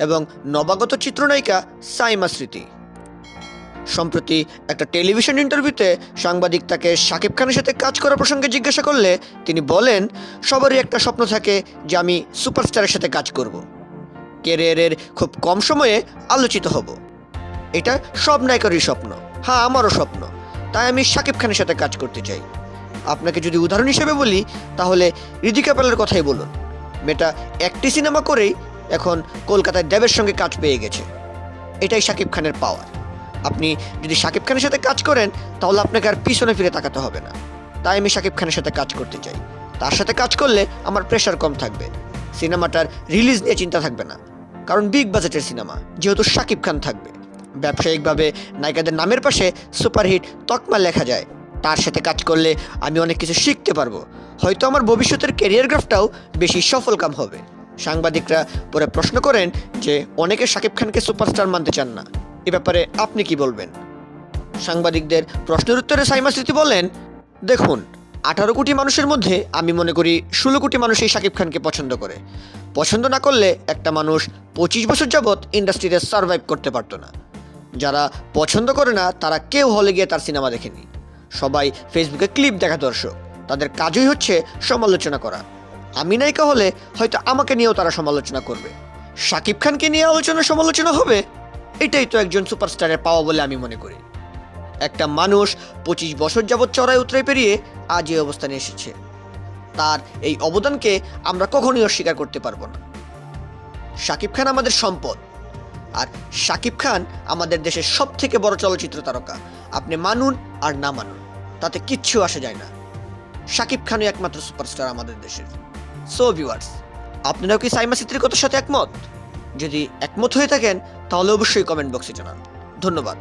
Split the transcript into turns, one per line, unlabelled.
এবং নবাগত চিত্রনায়িকা সাইমা স্মৃতি। সম্প্রতি একটা টেলিভিশন ইন্টারভিউতে সাংবাদিক তাকে শাকিব খানের সাথে কাজ করার প্রসঙ্গে জিজ্ঞাসা করলে তিনি বলেন, সবারই একটা স্বপ্ন থাকে যে আমি সুপারস্টারের সাথে কাজ করব। ক্যারিয়ারের খুব কম সময়ে আলোচিত হব। এটা সব নায়কেরই স্বপ্ন। হ্যাঁ আমারও স্বপ্ন। তাই আমি শাকিব খানের সাথে কাজ করতে চাই। আপনাকে যদি উদাহরণ হিসেবে বলি, তাহলে ঋতিকা পালের কথাই বলুন। মেয়েটা একটি সিনেমা করেই এখন কলকাতায় দেবের সঙ্গে কাজ পেয়ে গেছে। এটাই শাকিব খানের পাওয়ার আপনি যদি শাকিব খানের সাথে কাজ করেন, তাহলে আপনাকে আর পিছনে ফিরে তাকাতে হবে না। তাই আমি শাকিব খানের সাথে কাজ করতে চাই। তার সাথে কাজ করলে আমার প্রেশার কম থাকবে। সিনেমাটার রিলিজ নিয়ে চিন্তা থাকবে না। কারণ বিগ বাজেটের সিনেমা, যেহেতু শাকিব খান থাকবে। ব্যবসায়িকভাবে নায়িকাদের নামের পাশে সুপারহিট তকমা লেখা যায়। তার সাথে কাজ করলে আমি অনেক কিছু শিখতে পারব। হয়তো আমার ভবিষ্যতের ক্যারিয়ার গ্রাফটাও বেশি সফলকাম হবে। সাংবাদিকরা পরে প্রশ্ন করেন যে অনেকে শাকিব খানকে সুপারস্টার মানতে চান না। এ ব্যাপারে আপনি কি বলবেন? সাংবাদিকদের প্রশ্নের উত্তরে সাইমা স্মৃতি বলেন, দেখুন, আঠারো কোটি মানুষের মধ্যে আমি মনে করি ষোলো কোটি মানুষই শাকিব খানকে পছন্দ করে। পছন্দ না করলে একটা মানুষ পঁচিশ বছর যাবৎ ইন্ডাস্ট্রিতে সার্ভাইভ করতে পারতো না। যারা পছন্দ করে না, তারা কেউ হলে গিয়ে তার সিনেমা দেখেনি। সবাই ফেসবুকে ক্লিপ দেখা দর্শক। তাদের কাজই হচ্ছে সমালোচনা করা। আমি নায়িকা হলে হয়তো আমাকে নিয়েও তারা সমালোচনা করবে। শাকিব খানকে নিয়ে আলোচনা সমালোচনা হবে? এটাই তো একজন সুপারস্টারের পাওয়া বলে আমি মনে করি। একটা মানুষ পঁচিশ বছর যাবৎ চড়াই উতরে পেরিয়ে আজ এই অবস্থানে এসেছে। তার এই অবদানকে আমরা কখনোই অস্বীকার করতে পারব না। শাকিব খান আমাদের সম্পদ। আর শাকিব খান আমাদের দেশের সব থেকে বড় চলচ্চিত্র তারকা। আপনি মানুন আর না মানুন, তাতে কিচ্ছু আসে যায় না। শাকিব খানই একমাত্র সুপারস্টার আমাদের দেশের। সো ভিউয়ার্স আপনারাও কি সাইমা সিত্রির কথার সাথে একমত? যদি একমত হয়ে থাকেন, তাহলে অবশ্যই কমেন্ট বক্সে জানান। ধন্যবাদ।